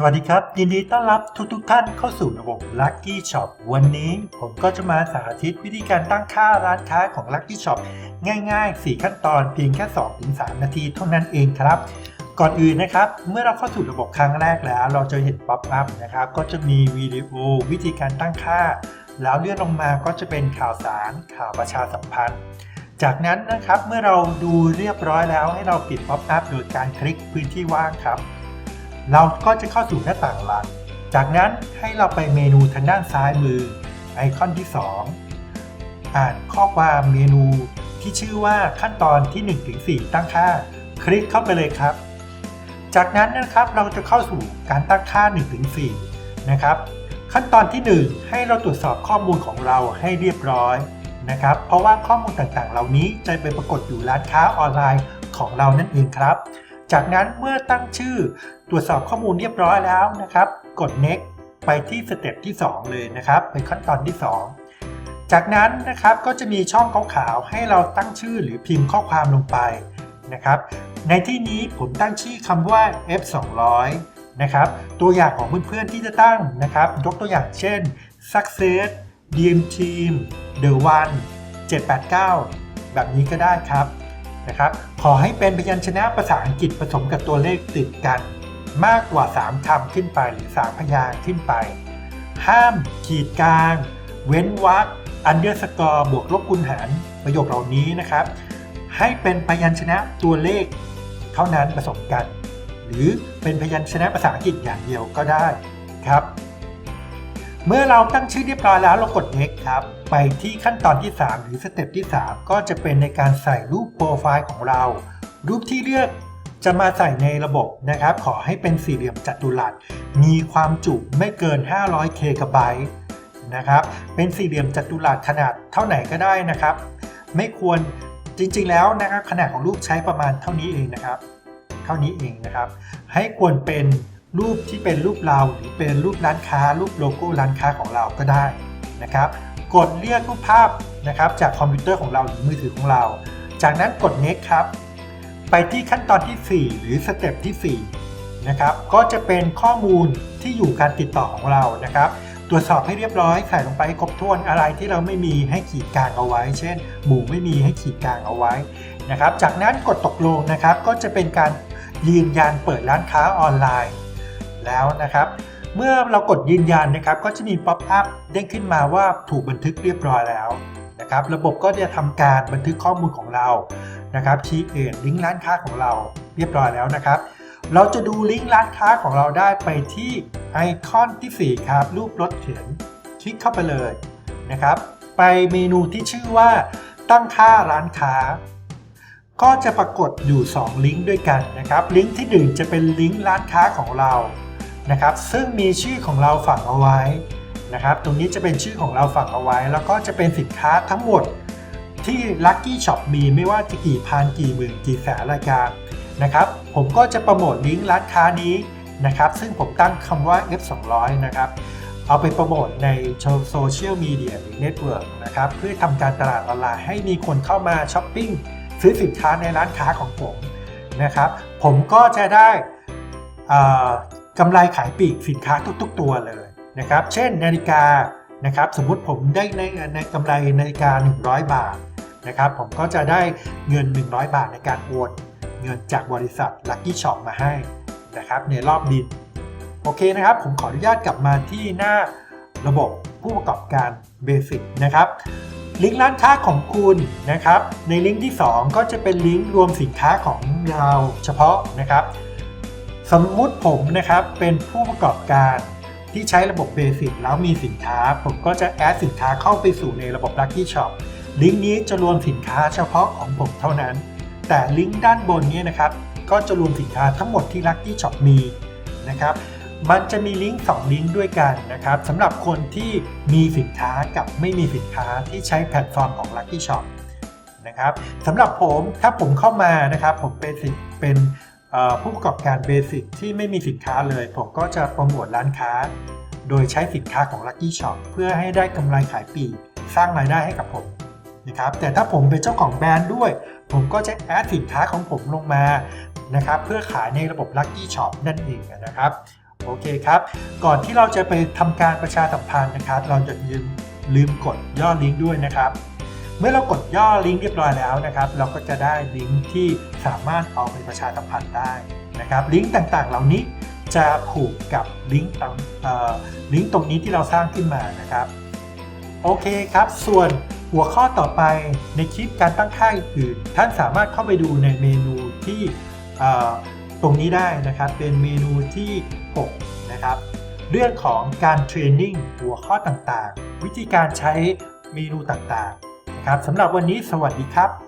สวัสดีครับ ยินดีต้อนรับทุกทท่านเข้าสู่ระบบ Lucky Shop วันนี้ผมก็จะมาสาธิตวิธีการตั้งค่าร้านค้าของ Lucky Shop ง่ายๆ 4 ขั้นตอนเพียงแค่ 2-3 นาทีเท่านั้นเองครับ ก่อนอื่นนะครับ เมื่อเราเข้าสู่ระบบครั้งแรกแล้ว เราจะเห็นป๊อปอัพนะครับ ก็จะมีวิดีโอวิธีการตั้งค่า แล้วเลื่อนลงมาก็จะเป็นข่าวสาร ข่าวประชาสัมพันธ์จากนั้นนะครับเมื่อเราดูเรียบร้อยแล้วให้เราปิดป๊อปอัพโดยการคลิกพื้นที่ว่างครับ เราก็จะเข้าสู่หน้าต่างหลัก จากนั้นให้เราไปเมนูทางด้านซ้ายมือ ไอคอนที่ 2 อ่านข้อความเมนูที่ชื่อว่าขั้นตอนที่ 1-4 ตั้งค่า คลิกเข้าไปเลยครับ จากนั้นนะครับเราจะเข้าสู่การตั้งค่า 1-4 นะครับ ขั้นตอนที่ 1 ให้เราตรวจสอบข้อมูลของเราให้เรียบร้อยนะครับ เพราะว่าข้อมูลต่างๆ เหล่านี้จะไปปรากฏอยู่ร้านค้าออนไลน์ของเรานั่นเองครับ จากนั้นเมื่อตั้งชื่อตรวจสอบข้อมูลเรียบร้อยแล้วนะครับ กด next ไปที่สเต็ปที่ 2 เลยนะครับ เป็นขั้นตอนที่ 2 จากนั้นนะครับก็จะมีช่องขาวๆให้เราตั้งชื่อหรือพิมพ์ข้อความลงไปนะครับ ในที่นี้ผมตั้งชื่อคำว่า f 2 0 0นะครับตัวอย่างของเพื่อนๆที่จะตั้งนะครับยกตัวอย่างเช่น success dream team the one 789 แบบนี้ก็ได้ครับ นะครับ ขอให้เป็นพยัญชนะภาษาอังกฤษผสมกับตัวเลขติดกัน มากกว่า 3คำขึ้นไปหรือ 3 พยางค์ขึ้นไป ห้ามขีดกลาง เว้นวรรคอันเดอร์สกอร์บวกลบคูณหารประโยคเหล่านี้นะครับ ให้เป็นพยัญชนะตัวเลขเท่านั้นผสมกัน หรือเป็นพยัญชนะภาษาอังกฤษอย่างเดียวก็ได้ครับ เมื่อเราตั้งชื่อเรียบร้อยแล้วเรากด next ครับ ไปที่ขั้นตอนที่ 3 หรือสเต็ปที่ 3 ก็จะเป็นในการใส่รูปโปรไฟล์ของเรา รูปที่เลือกจะมาใส่ในระบบนะครับ ขอให้เป็นสี่เหลี่ยมจัตุรัส มีความจุไม่เกิน 500เคกะไบต์นะครับ เป็นสี่เหลี่ยมจัตุรัสขนาดเท่าไหนก็ได้นะครับ ไม่ควรจริงๆแล้วนะครับขนาดของรูปใช้ประมาณเท่านี้เองนะครับ เท่านี้เองนะครับ ให้ควรเป็นรูปที่เป็นรูปเราหรือเป็นรูปร้านค้า รูปโลโก้ร้านค้าของเราก็ได้นะครับ กดเลือกรูปภาพนะครับจากคอมพิวเตอร์ของเราหรือมือถือของเรา จากนั้นกด next ครับ ไปที่ขั้นตอนที่ 4 หรือสเต็ปที่4นะครับก็จะเป็นข้อมูลที่อยู่การติดต่อของเรานะครับตรวจสอบให้เรียบร้อยใส่ลงไปให้ครบถ้วนอะไรที่เราไม่มีให้ขีดกลางเอาไว้ เช่น หมู่ไม่มีให้ขีดกลางเอาไว้นะครับ จากนั้นกดตกลงนะครับ ก็จะเป็นการยืนยันเปิดร้านค้าออนไลน์แล้วนะครับ เมื่อเรากดยืนยันนะครับ ก็จะมีป๊อปอัพเด้งขึ้นมาว่าถูกบันทึกเรียบร้อยแล้วนะครับ ระบบก็จะทำการบันทึกข้อมูลของเรานะครับคีเอทลิงก์ร้านค้าของเราเรียบร้อยแล้วนะครับ เราจะดูลิงก์ร้านค้าของเราได้ไปที่ไอคอนที่ 4 ครับ รูปรถเข็นคลิกเข้าไปเลยนะครับ ไปเมนูที่ชื่อว่าตั้งค่าร้านค้า ก็จะปรากฏอยู่ 2 ลิงก์ด้วยกันนะครับ ลิงก์ที่ 1 จะเป็นลิงก์ร้านค้าของเรา นะครับ ซึ่งมีชื่อของเราฝังเอาไว้นะครับ ตรงนี้จะเป็นชื่อของเราฝังเอาไว้ แล้วก็จะเป็นสินค้าทั้งหมดที่ Lucky Shop มีไม่ว่าจะกี่พันกี่หมื่นกี่แสนรายการนะครับ ผมก็จะโปรโมทลิงก์ร้านค้านี้นะครับ ซึ่งผมตั้งคำว่า F200 นะครับ เอาไปโปรโมทในโซเชียลมีเดียหรือเน็ตเวิร์กนะครับ เพื่อทำการตลาดออนไลน์ให้มีคนเข้ามาช้อปปิ้งซื้อสินค้าในร้านค้าของผมนะครับ ผมก็จะได้อ่า กำไรขายปลีกสินค้าทุกๆ ตัวเลยนะครับ เช่นนาฬิกานะครับ สมมุติผมได้ในในกำไรนาฬิกา 100 บาทนะครับ ผมก็จะได้เงิน 100 บาทในการโอนเงินจากบริษัท Lucky Shop มาให้นะครับในรอบบิน โอเคนะครับ ผมขออนุญาตกลับมาที่หน้าระบบผู้ประกอบการเบสิกนะครับ ลิงก์ร้านค้าของคุณนะครับ ในลิงก์ที่ 2 ก็จะเป็นลิงก์รวมสินค้าของเราเฉพาะนะครับ สมมุติผมนะครับเป็นผู้ประกอบการที่ใช้ระบบเบสิกแล้วมีสินค้า ผมก็จะแอดสินค้าเข้าไปสู่ในระบบ Lucky Shop ลิงก์นี้จะรวมสินค้าเฉพาะของผมเท่านั้น แต่ลิงก์ด้านบนนี้นะครับ ก็จะรวมสินค้าทั้งหมดที่ Lucky Shop มีนะครับ มันจะมีลิงก์2ลิงก์ด้วยกันนะครับสำหรับคนที่มีสินค้ากับไม่มีสินค้าที่ใช้แพลตฟอร์มของ Lucky Shop นะครับสำหรับผมถ้าผมเข้ามานะครับ ผมเป็นเป็น ผู้ประกอบการเบสิกที่ไม่มีสินค้าเลย ผมก็จะโปรโมทร้านค้า โดยใช้สินค้าของ Lucky Shop เพื่อให้ได้กำไรขายปีสร้างรายได้ให้กับผมนะครับแต่ถ้าผมเป็นเจ้าของแบรนด์ด้วย ผมก็จะแอดสินค้าของผมลงมานะครับเพื่อขายในระบบ Lucky Shop นั่นเองนะครับโโอเคครับ ก่อนที่เราจะไปทำการประชาสัมพันธ์นะครับ เราจะลืมลืมกดย่อลิงก์ด้วยนะครับ เมื่อเรากดย่อลิงก์เรียบร้อยแล้วนะครับ เราก็จะได้ลิงก์ที่สามารถเอาไปประชาสัมพันธ์ได้นะครับ ลิงก์ต่างๆ เหล่านี้จะผูกกับลิงก์ต่างลิงก์ตรงนี้ที่เราสร้างขึ้นมานะครับ โอเคครับ ส่วนหัวข้อต่อไปในคลิปการตั้งค่าอื่นท่านสามารถเข้าไปดูในเมนูที่ตรงนี้ได้นะครับ เป็นเมนูที่ 6 นะครับ เรื่องของการเทรนนิ่งหัวข้อต่างๆ วิธีการใช้เมนูต่างๆ นะครับสำหรับวันนี้สวัสดีครับ